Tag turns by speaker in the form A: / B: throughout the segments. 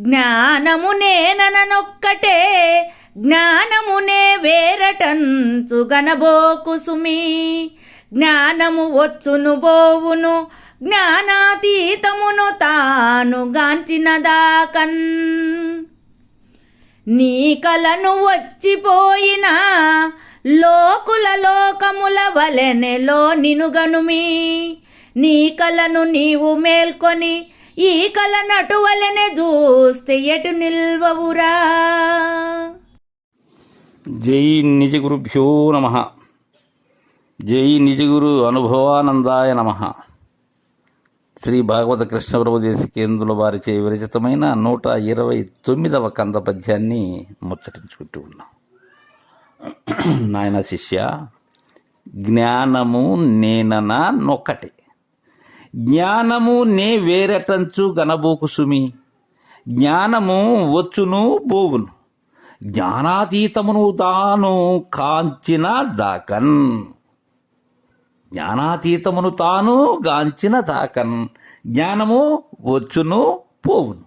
A: జ్ఞానమునే నననొక్కటే జ్ఞానమునే వేరటంచు గనబోకు సుమి. జ్ఞానము వచ్చును బోవును జ్ఞానాతీతమును తాను గాంచినదాకన్. నీ కలను వచ్చిపోయిన లోకుల లోకముల వలెనెలో నినుగనుమి. నీ కలను నీవు మేల్కొని ఈ కల నటువలనే చూస్తే ఎటు నిల్వవురా?
B: జై నిజ గురుభ్యో నమ. జై నిజగురు అనుభవానందాయ నమ. శ్రీ భాగవత కృష్ణ ప్రభుదేశ కేంద్రుల వారిచే విరచితమైన నూట ఇరవై తొమ్మిదవ కంద పద్యాన్ని ముచ్చటించుకుంటూ ఉన్నాం. నాయన శిష్య జ్ఞానము నేనన నొక్కటే. జ్ఞానము నే వేరటంచు గనబోకు సుమి. జ్ఞానము వచ్చును పోవును జ్ఞానాతీతమును తాను కాంచిన దాకన్. జ్ఞానాతీతమును తాను గాంచిన దాకన్. జ్ఞానము వచ్చును పోవును.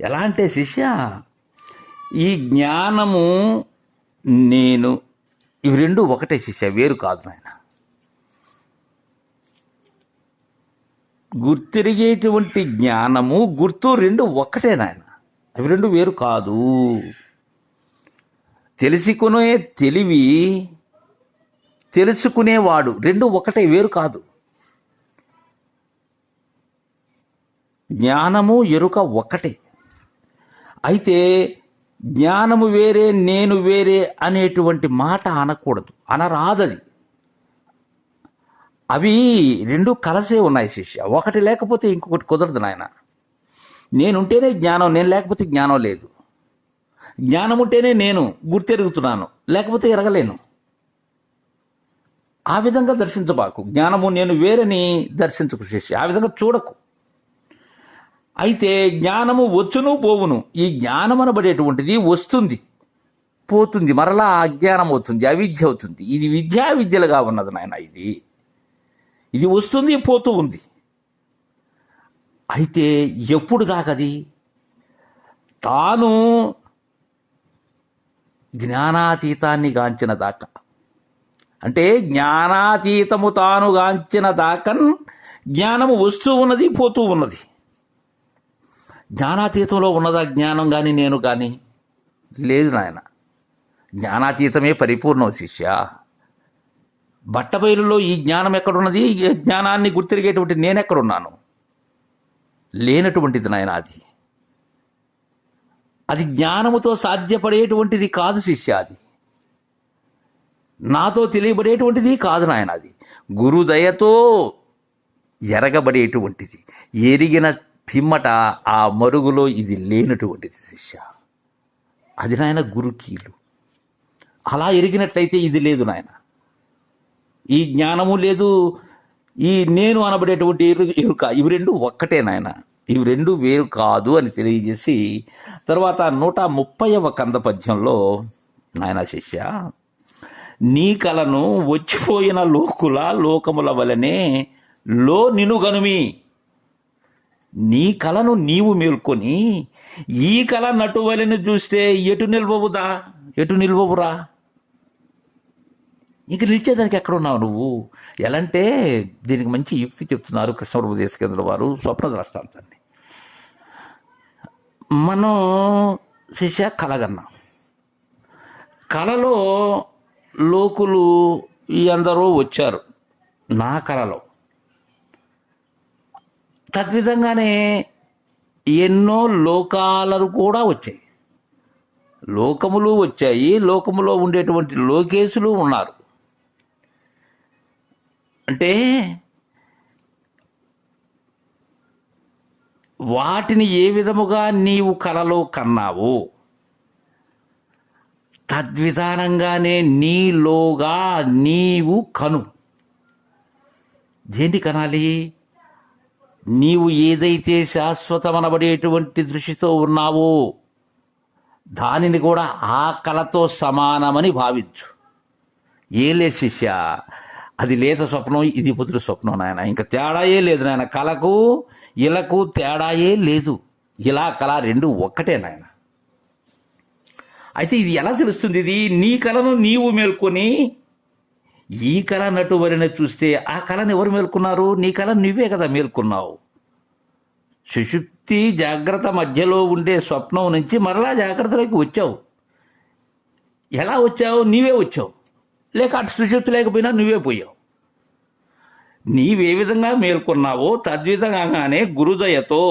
B: ఎలా అంటే శిష్య ఈ జ్ఞానము నేను ఇవి రెండు ఒకటే శిష్య వేరు కాదు నాయన. గుర్తిరిగేటువంటి జ్ఞానము గుర్తు రెండు ఒక్కటే నాయన. అవి రెండు వేరు కాదు. తెలుసుకునే తెలివి తెలుసుకునేవాడు రెండు ఒకటే వేరు కాదు. జ్ఞానము ఎరుక ఒకటే. అయితే జ్ఞానము వేరే నేను వేరే అనేటువంటి మాట అనకూడదు. అనరాదది. అవి రెండు కలసే ఉన్నాయి శిష్య. ఒకటి లేకపోతే ఇంకొకటి కుదరదు నాయన. నేనుంటేనే జ్ఞానం నేను లేకపోతే జ్ఞానం లేదు. జ్ఞానం ఉంటేనే నేను గుర్తెరుగుతున్నాను లేకపోతే ఎరగలేను. ఆ విధంగా దర్శించబాకు. జ్ఞానము నేను వేరని దర్శించకు శిష్య. ఆ విధంగా చూడకు. అయితే జ్ఞానము వచ్చును పోవును. ఈ జ్ఞానం అనబడేటువంటిది వస్తుంది. పోతుంది. మరలా అజ్ఞానం అవుతుంది అవిద్య అవుతుంది. ఇది విద్యా విద్యలుగా ఉన్నది నాయన ఇది. ఇది వస్తుంది పోతూ ఉంది. అయితే ఎప్పుడు దాకది? తాను జ్ఞానాతీతాన్ని గాంచిన దాకా. అంటే జ్ఞానాతీతము తాను గాంచిన దాకన్ జ్ఞానము వస్తూ ఉన్నది పోతూ ఉన్నది. జ్ఞానాతీతంలో ఉన్నదా జ్ఞానం కానీ నేను కానీ లేదు నాయన. జ్ఞానాతీతమే పరిపూర్ణం శిష్య. బట్టబయలులో ఈ జ్ఞానం ఎక్కడున్నది? ఈ జ్ఞానాన్ని గుర్తిరిగేటువంటి నేనెక్కడున్నాను? లేనటువంటిది నాయన అది. అది జ్ఞానముతో సాధ్యపడేటువంటిది కాదు శిష్య అది. నాతో తెలియబడేటువంటిది కాదు నాయన అది. గురుదయతో ఎరగబడేటువంటిది. ఎరిగిన పిమ్మట ఆ మరుగులో ఇది లేనటువంటిది శిష్య. అది నాయన గురుకీలు. అలా ఎరిగినట్లయితే ఇది లేదు నాయన. ఈ జ్ఞానము లేదు. ఈ నేను అనబడేటువంటి ఎరుక ఇవి రెండు ఒక్కటే నాయన. ఇవి రెండు వేరు కాదు అని తెలియజేసి తర్వాత నూట ముప్పైవ కంద పద్యంలో నాయన శిష్య నీ కలను వచ్చిపోయిన లోకుల లోకముల వలనే లో నినుగనుమి నీ కలను నీవు మేల్కొని ఈ కళ నటువలని చూస్తే ఎటు నిల్వవుదా? ఎటు నిల్వవురా? ఇక నిలిచేదానికి ఎక్కడ ఉన్నావు నువ్వు? ఎలా అంటే దీనికి మంచి యుక్తి చెప్తున్నారు కృష్ణప్రభు దేశకేంద్ర వారు స్వప్న ద్రష్టాంతాన్ని. మనం శిష్య కలగన్నాం. కళలో లోకులు ఈ అందరూ వచ్చారు. నా కళలో తద్విధంగానే ఎన్నో లోకాలను కూడా వచ్చాయి. లోకములు వచ్చాయి. లోకములో ఉండేటువంటి లోకేశులు ఉన్నారు. అంటే వాటిని ఏ విధముగా నీవు కలలో కన్నావు? తద్విధానంగానే నీలోగా నీవు కను. దేన్ని కనాలి? నీవు ఏదైతే శాశ్వతమనబడేటువంటి దృష్టితో ఉన్నావో దానిని కూడా ఆ కళతో సమానమని భావించు. ఏలే శిష్య అది లేత స్వప్నం ఇది పుత్ర స్వప్నం నాయన. ఇంకా తేడాయే లేదు నాయన. కళకు ఇలకు తేడాయే లేదు. ఇలా కళ రెండు ఒక్కటే నాయన. అయితే ఇది ఎలా తెలుస్తుంది ఇది? నీ కళను నీవు మేల్కొని ఈ కళ నటువరిని చూస్తే ఆ కళను ఎవరు మేల్కొన్నారు? నీ కళ నువ్వే కదా మేల్కొన్నావు. సుషుప్తి జాగ్రత్త మధ్యలో ఉండే స్వప్నం నుంచి మరలా జాగ్రత్తలోకి వచ్చావు. ఎలా వచ్చావు? నీవే వచ్చావు. లేక అటు సుషుప్తి లేకపోయినా నువ్వే పోయావు. నీవే విధంగా మేల్కొన్నావో తద్విధంగానే గురుదయతో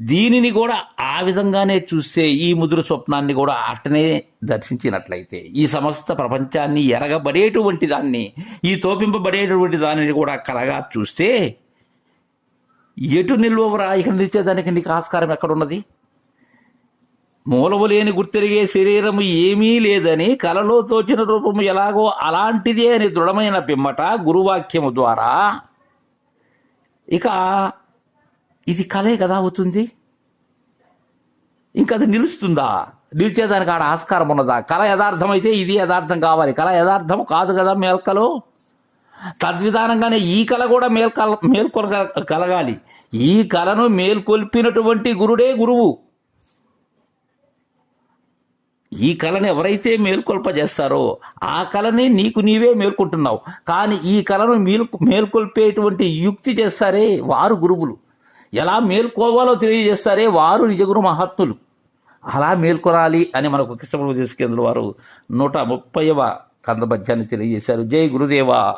B: దీనిని కూడా ఆ విధంగానే చూస్తే ఈ ముదురు స్వప్నాన్ని కూడా అట్టనే దర్శించినట్లయితే ఈ సమస్త ప్రపంచాన్ని ఎరగబడేటువంటి దాన్ని ఈ తోపింపబడేటువంటి దానిని కూడా కలగా చూస్తే ఎటు నిల్వరా ఇక నిలిచేదానికి నీకు ఆస్కారం ఎక్కడున్నది? మూలము లేని గుర్తెరిగే శరీరము ఏమీ లేదని కలలో తోచిన రూపము ఎలాగో అలాంటిదే అని దృఢమైన పిమ్మట గురువాక్యము ద్వారా. ఇక ఇది కలే కదా అవుతుంది? ఇంకా అది నిలుస్తుందా? నిలిచేదానికి ఆడ ఆస్కారం ఉన్నదా? కళ యథార్థమైతే ఇది యథార్థం కావాలి. కళ యథార్థం కాదు కదా మేల్కలో? తద్విధానంగానే ఈ కళ కూడా మేల్కల మేల్కొల కలగాలి. ఈ కళను మేల్కొల్పినటువంటి గురుడే గురువు. ఈ కళను ఎవరైతే మేల్కొల్పజేస్తారో ఆ కళని నీకు నీవే మేల్కొంటున్నావు. కానీ ఈ కళను మేల్కొ మేల్కొల్పేటువంటి యుక్తి చేస్తారే వారు గురువులు. ఎలా మేల్కోవాలో తెలియజేస్తారే వారు నిజగురు మహత్తులు. అలా మేల్కొనాలి అని మనకు కృష్ణప్రభు తీసుకేంద్రుల వారు నూట ముప్పైవ కందపద్యాన్ని తెలియజేశారు. జై గురుదేవా.